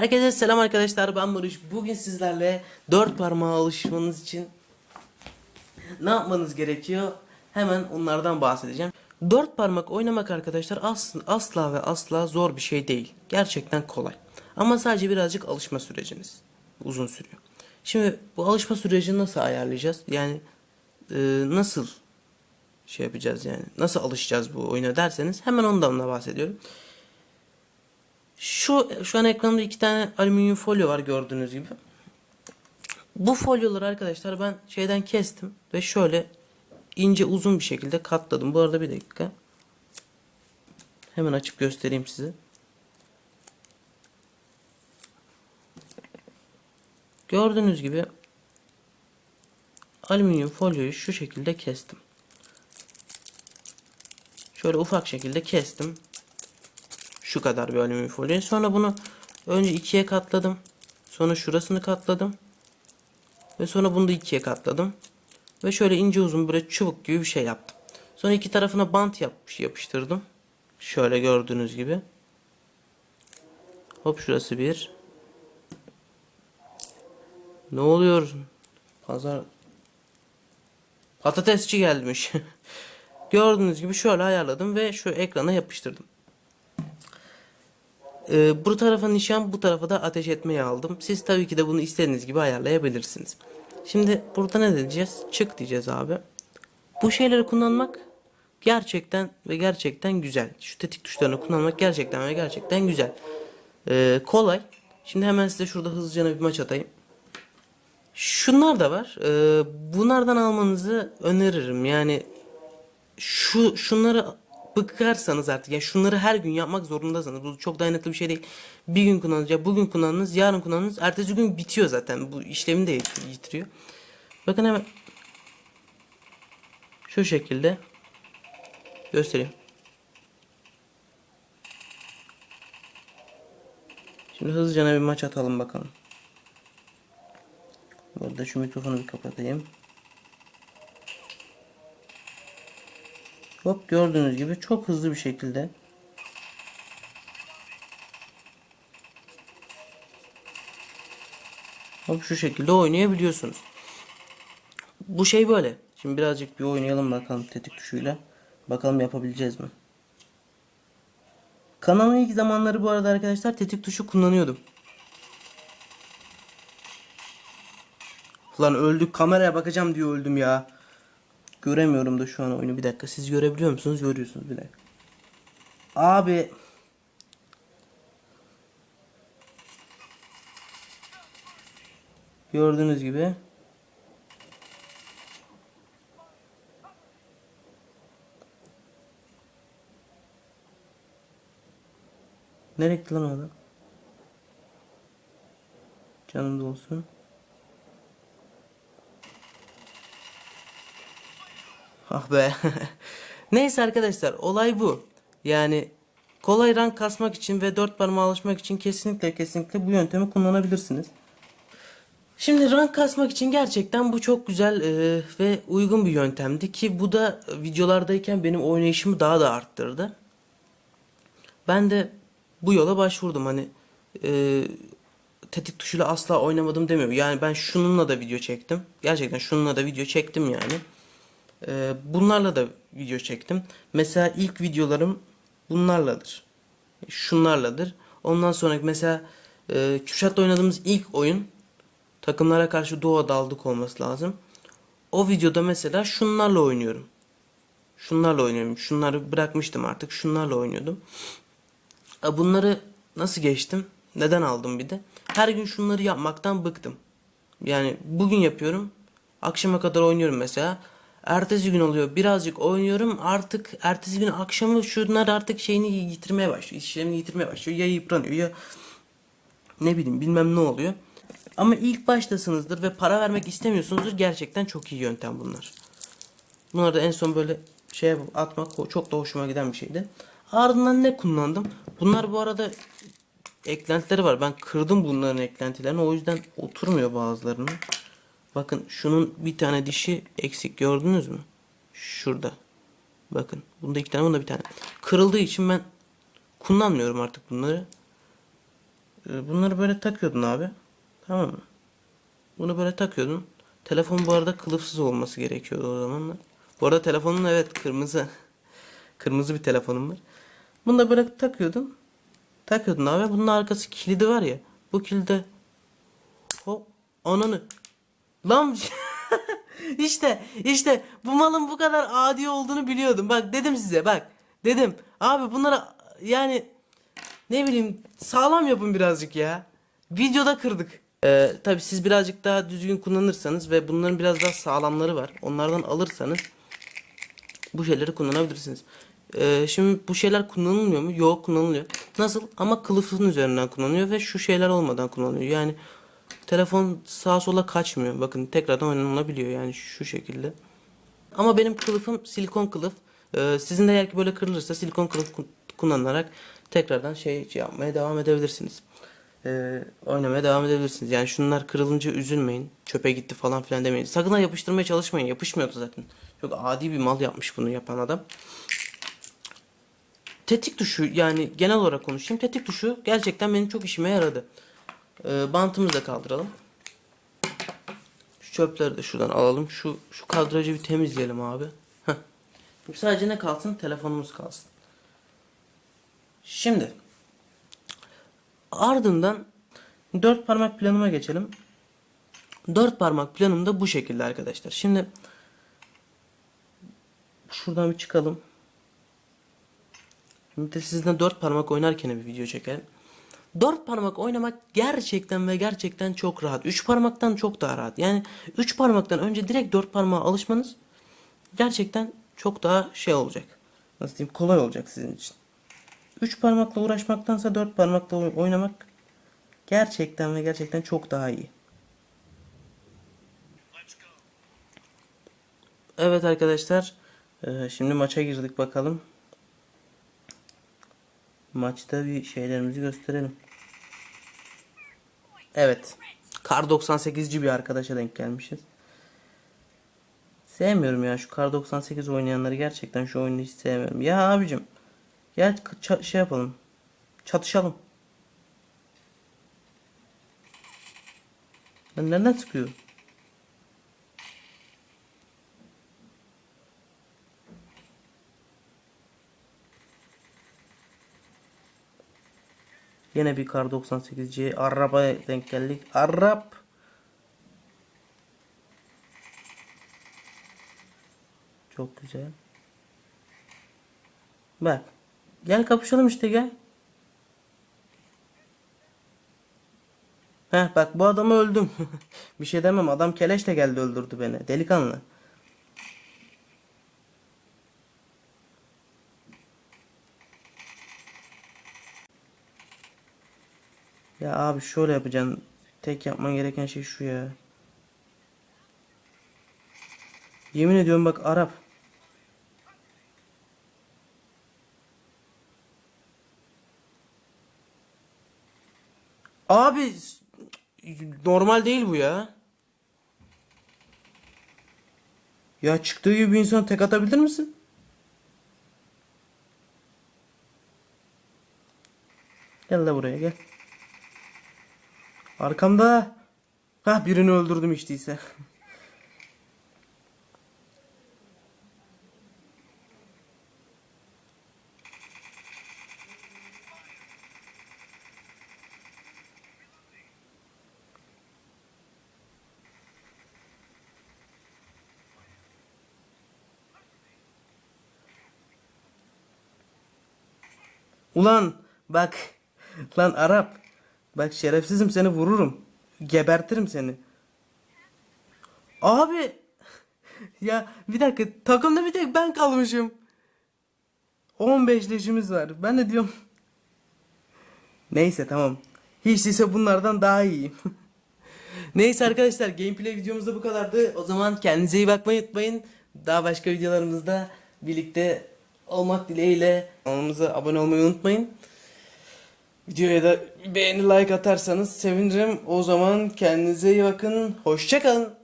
Herkese selam arkadaşlar ben Barış. Bugün sizlerle dört parmağa alışmanız için ne yapmanız gerekiyor? Hemen onlardan bahsedeceğim. Dört parmak oynamak arkadaşlar asla, asla ve asla zor bir şey değil. Gerçekten kolay. Ama sadece birazcık alışma süreciniz uzun sürüyor. Şimdi bu alışma sürecini nasıl ayarlayacağız? Yani e, nasıl şey yapacağız yani? Nasıl alışacağız bu oyuna derseniz hemen ondan da bahsediyorum. Şu şu an ekranda iki tane alüminyum folyo var gördüğünüz gibi. Bu folyoları arkadaşlar ben şeyden kestim ve şöyle ince uzun bir şekilde katladım. Bu arada bir dakika. Hemen açıp göstereyim size. Gördüğünüz gibi alüminyum folyoyu şu şekilde kestim. Şöyle ufak şekilde kestim. Şu kadar bir alüminyum folyo. Sonra bunu önce ikiye katladım. Sonra şurasını katladım. Ve sonra bunu da ikiye katladım. Ve şöyle ince uzun böyle çubuk gibi bir şey yaptım. Sonra iki tarafına bant yapmış, yapıştırdım. Şöyle gördüğünüz gibi. Hop şurası bir. Ne oluyor? Pazar patatesçi gelmiş. Gördüğünüz gibi şöyle ayarladım ve şu ekrana yapıştırdım. Ee, bu tarafa nişan, bu tarafa da ateş etmeyi aldım. Siz tabii ki de bunu istediğiniz gibi ayarlayabilirsiniz. Şimdi burada ne diyeceğiz? Çık diyeceğiz abi. Bu şeyleri kullanmak gerçekten ve gerçekten güzel. Şu tetik tuşlarını kullanmak gerçekten ve gerçekten güzel. Ee, kolay. Şimdi hemen size şurada hızlıca bir maç atayım. Şunlar da var. Ee, bunlardan almanızı öneririm. Yani şu şunları bıkarsanız artık yani şunları her gün yapmak zorundasınız. Bu çok dayanıklı bir şey değil. Bir gün kullanacak, bugün kullandınız, yarın kullandınız, ertesi gün bitiyor zaten. Bu işlemi de yitiriyor. Bakın hemen şu şekilde göstereyim. Şimdi hızlıca bir maç atalım bakalım. Burada şu mikrofonu bir kapatayım. Hop gördüğünüz gibi çok hızlı bir şekilde Hop şu şekilde oynayabiliyorsunuz. Bu şey böyle. Şimdi birazcık bir oynayalım bakalım tetik tuşuyla. Bakalım yapabileceğiz mi? Kanalın ilk zamanları bu arada arkadaşlar tetik tuşu kullanıyordum. Lan öldük kameraya bakacağım diye öldüm ya. Göremiyorum da şu an oyunu. Bir dakika siz görebiliyor musunuz? Görüyorsunuz bir dakika. Abi. Gördüğünüz gibi. Nereye gitti lan adam? Canım da olsun. Ah be. Neyse arkadaşlar olay bu. Yani kolay rank kasmak için ve dört parmağa alışmak için kesinlikle kesinlikle bu yöntemi kullanabilirsiniz. Şimdi rank kasmak için gerçekten bu çok güzel e, ve uygun bir yöntemdi ki bu da videolardayken benim oynayışımı daha da arttırdı. Ben de bu yola başvurdum hani e, tetik tuşuyla asla oynamadım demiyorum. Yani ben şununla da video çektim. Gerçekten şununla da video çektim yani. Ee, bunlarla da video çektim. Mesela ilk videolarım bunlarladır. Şunlarladır. Ondan sonra mesela e, Kürşat'la oynadığımız ilk oyun takımlara karşı Doğa daldık olması lazım. O videoda mesela şunlarla oynuyorum. Şunlarla oynuyorum. Şunları bırakmıştım artık. Şunlarla oynuyordum. E, Bunları nasıl geçtim? Neden aldım bir de? Her gün şunları yapmaktan bıktım. Yani bugün yapıyorum. Akşama kadar oynuyorum mesela. Ertesi gün oluyor. Birazcık oynuyorum. Artık ertesi gün akşamı şunlar artık şeyini yitirmeye başlıyor. İşlemini yitirmeye başlıyor. Ya yıpranıyor ya ne bileyim bilmem ne oluyor. Ama ilk baştasınızdır ve para vermek istemiyorsunuzdur. Gerçekten çok iyi yöntem bunlar. Bunları da en son böyle şey yapıp atmak çok da hoşuma giden bir şeydi. Ardından ne kullandım? Bunlar bu arada eklentileri var. Ben kırdım bunların eklentilerini. O yüzden oturmuyor bazılarının. Bakın şunun bir tane dişi eksik gördünüz mü? Şurada. Bakın. Bunda iki tane bunda bir tane. Kırıldığı için ben kullanmıyorum artık bunları. Ee, Bunları böyle takıyordun abi. Tamam mı? Bunu böyle takıyordun. Telefon bu arada kılıfsız olması gerekiyordu o zamanlar. Bu arada telefonun evet kırmızı. kırmızı bir telefonum var. Bunu da böyle takıyordun. Takıyordun abi. Bunun arkası kilidi var ya. Bu kilide hop ananı. Lan işte işte bu malın bu kadar adi olduğunu biliyordum. Bak dedim size bak. Dedim. Abi bunlara yani ne bileyim sağlam yapın birazcık ya. Videoda kırdık. Ee, tabii siz birazcık daha düzgün kullanırsanız ve bunların biraz daha sağlamları var. Onlardan alırsanız bu şeyleri kullanabilirsiniz. Ee, şimdi bu şeyler kullanılmıyor mu? Yok kullanılıyor. Nasıl? Ama kılıfın üzerinden kullanılıyor ve şu şeyler olmadan kullanılıyor. Yani telefon sağa sola kaçmıyor. Bakın tekrardan oynanılabiliyor yani şu şekilde. Ama benim kılıfım silikon kılıf. Ee, sizin de eğer ki böyle kırılırsa silikon kılıf ku- kullanarak tekrardan şey yapmaya devam edebilirsiniz. Ee, oynamaya devam edebilirsiniz. Yani şunlar kırılınca üzülmeyin. Çöpe gitti falan filan demeyin. Sakın ha yapıştırmaya çalışmayın. Yapışmıyordu zaten. Çok adi bir mal yapmış bunu yapan adam. Tetik tuşu yani genel olarak konuşayım. Tetik tuşu gerçekten benim çok işime yaradı. Ee, bantımızı da kaldıralım. Şu çöpleri de şuradan alalım. Şu şu kadrajı bir temizleyelim abi. Heh. Sadece ne kalsın? Telefonumuz kalsın. Şimdi ardından dört parmak planıma geçelim. Dört parmak planım da bu şekilde arkadaşlar. Şimdi şuradan bir çıkalım. Şimdi de sizinle dört parmak oynarken bir video çekelim. Dört parmak oynamak gerçekten ve gerçekten çok rahat. Üç parmaktan çok daha rahat. Yani üç parmaktan önce direkt dört parmağa alışmanız gerçekten çok daha şey olacak. Nasıl diyeyim kolay olacak sizin için. Üç parmakla uğraşmaktansa dört parmakla oy- oynamak gerçekten ve gerçekten çok daha iyi. Evet arkadaşlar. Şimdi maça girdik bakalım. Maçta bir şeylerimizi gösterelim. Evet. Kar 98'ci bir arkadaşa denk gelmişiz. Sevmiyorum ya şu Kar 98 oynayanları gerçekten şu oyunu hiç sevmiyorum. Ya abicim gel şey yapalım. Çatışalım. Lan nereden sıkıyor? Yine bir kar 98C arabaya denk geldik. Arap. Çok güzel. Bak. Gel kapışalım işte gel. Heh bak bu adamı öldüm. bir şey demem adam keleşle geldi öldürdü beni. Delikanlı. Ya abi şöyle yapacaksın. Tek yapman gereken şey şu ya. Yemin ediyorum bak Arap. Abi normal değil bu ya. Ya çıktığı gibi bir insan tek atabilir misin? Gel de buraya gel. Arkamda. Hah birini öldürdüm işte ise. Ulan bak. Lan Arap. Bak şerefsizim seni vururum. Gebertirim seni. Abi. ya bir dakika takımda bir tek ben kalmışım. 15 leşimiz var. Ben de diyorum. Neyse tamam. Hiç değilse bunlardan daha iyiyim. Neyse arkadaşlar gameplay videomuz da bu kadardı. O zaman kendinize iyi bakmayı unutmayın. Daha başka videolarımızda birlikte olmak dileğiyle kanalımıza abone olmayı unutmayın. Videoya da beğeni like atarsanız sevinirim. O zaman kendinize iyi bakın. Hoşçakalın.